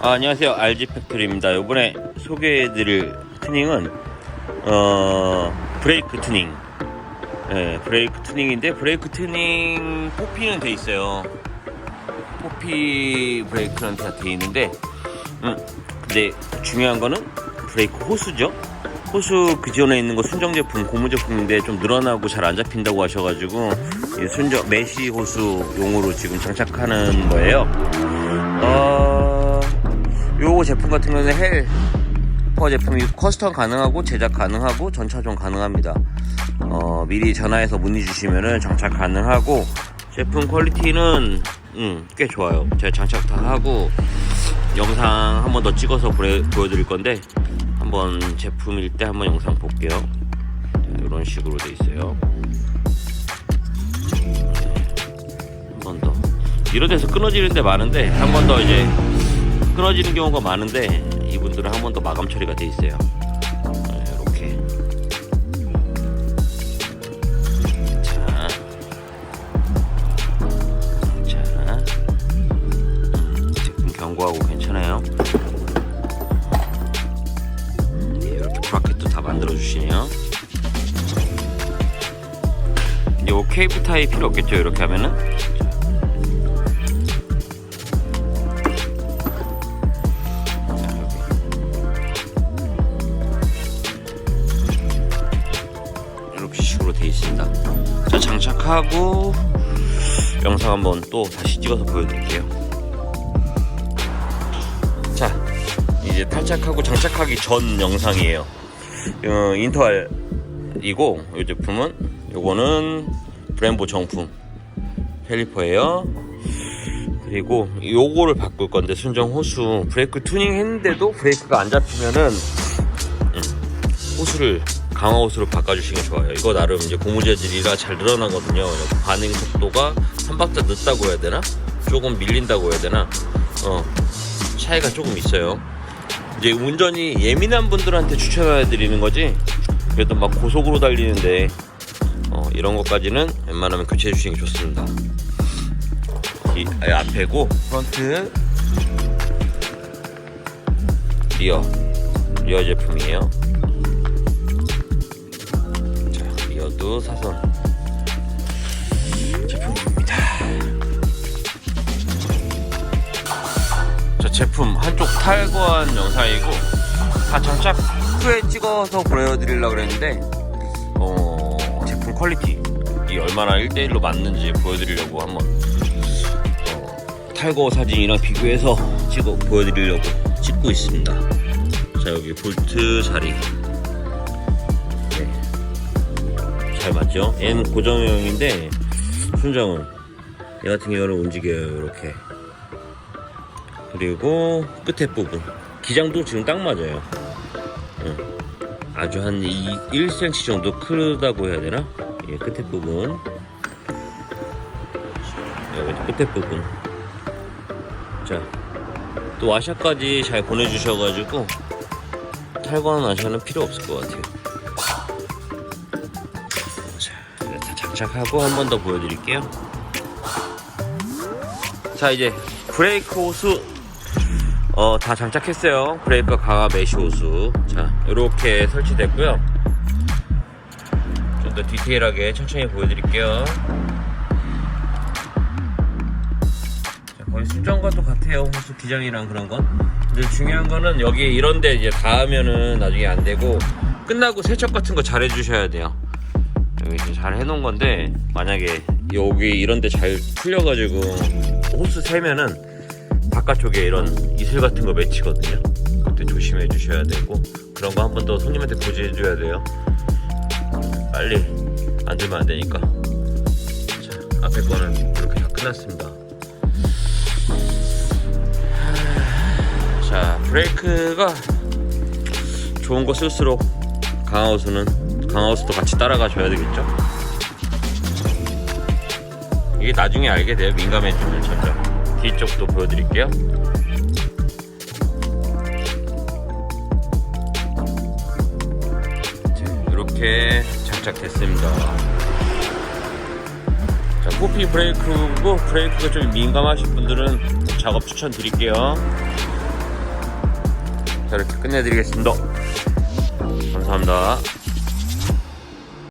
아, 안녕하세요. RG 팩토리입니다. 이번에 소개해드릴 튜닝은 어, 브레이크 튜닝. 네, 브레이크 튜닝인데 브레이크 튜닝 포피는 돼 있어요. 포피 브레이크는 다 돼 있는데, 음, 근데 중요한 거는 브레이크 호수죠. 호수 그 지원에 있는 거 순정 제품, 고무 제품인데 좀 늘어나고 잘 안 잡힌다고 하셔가지고 이 순정 메시 호수용으로 지금 장착하는 거예요. 어, 제품 같은 경우는 헬 퍼 제품이 커스텀 가능하고 제작 가능하고 전차종 가능합니다. 어, 미리 전화해서 문의 주시면은 장착 가능하고 제품 퀄리티는 음, 꽤 좋아요. 제가 장착 다 하고 영상 한 번 더 찍어서 보여, 보여드릴 건데 한번 제품일 때 한번 영상 볼게요. 이런 식으로 돼 있어요. 한 번 더. 이런 데서 끊어지는 데 많은데 한 번 더 이제 끊어지는 경우가 많은데 이분들은 한 번 더 마감 처리가 돼 있어요. 네, 이렇게. 자. 자. 음, 제품 경고하고 괜찮아요. 네, 이렇게 브라켓도 다 만들어 주시네요. 요 케이블 타입 필요 없겠죠 이렇게 하면은 돼 있습니다. 자 장착하고 영상 한번 또 다시 찍어서 보여드릴게요. 자 이제 탈착하고 장착하기 전 영상이에요. 어, 인터알이고 이 제품은 요거는 브em보 정품 캘리퍼예요. 그리고 요거를 바꿀 건데 순정 호수 브레이크 튜닝 했는데도 브레이크가 안 잡히면은 음, 호수를 강화 호수로 바꿔주시는 게 좋아요. 이거 나름 이제 고무 재질이라 잘 늘어나거든요. 반응 속도가 한 박자 늦다고 해야 되나? 조금 밀린다고 해야 되나? 어 차이가 조금 있어요. 이제 운전이 예민한 분들한테 추천해 드리는 거지. 그래도 막 고속으로 달리는데 어, 이런 것까지는 웬만하면 교체해 주시는 게 좋습니다. 이 아, 앞에고 프런트 리어 리어 제품이에요. 리어도 사선 제품입니다. 저 제품 한쪽 탈거한 영상이고 다 장착 후에 찍어서 보여드리려고 그랬는데 어, 제품 퀄리티 이 얼마나 1대1로 맞는지 보여드리려고 한번 어, 탈거 사진이랑 비교해서 찍어 보여드리려고 찍고 있습니다 자 여기 볼트 자리 잘 맞죠? 얘는 고정형인데 순정은. 얘 같은 경우는 움직여요 이렇게. 그리고 끝에 부분. 기장도 지금 딱 맞아요. 응. 아주 한 2, 1cm 정도 크다고 해야 되나? 예, 끝에 부분. 여기 끝에 부분. 자또 와샤까지 잘 보내주셔가지고 탈거한 와샤는 필요 없을 것 같아요 장착하고 한 번 더 보여드릴게요 자 이제 브레이크 호수 어, 다 장착했어요. 브레이크 강화 메쉬 호수. 자, 이렇게 설치됐고요. 좀 더 디테일하게 천천히 보여드릴게요. 자, 거의 순정과 똑같아요. 호수 기장이랑 그런 건. 근데 중요한 거는 여기 이런데 이제 닿으면은 나중에 안 되고 끝나고 세척 같은 거 잘 해주셔야 돼요. 여기 이제 잘 해놓은 건데 만약에 여기 이런 데 잘 풀려가지고 호수 세면은 바깥쪽에 이런 이슬 같은 거 맺히거든요. 그때 조심해 주셔야 되고 그런 거 한 번 더 손님한테 고지해 줘야 돼요. 빨리 안 들면 안 되니까. 자, 앞에 거는 이렇게 다 끝났습니다. 자, 브레이크가 좋은 거 쓸수록 강하우스는 강하우스도 같이 따라가 줘야 되겠죠. 이게 나중에 알게 돼요. 민감해지면 점점. 뒤쪽도 보여드릴게요. 자, 이렇게 장착됐습니다. 자, 코피 브레이크고 브레이크가 좀 민감하신 분들은 작업 추천드릴게요. 자, 이렇게 끝내드리겠습니다. 감사합니다.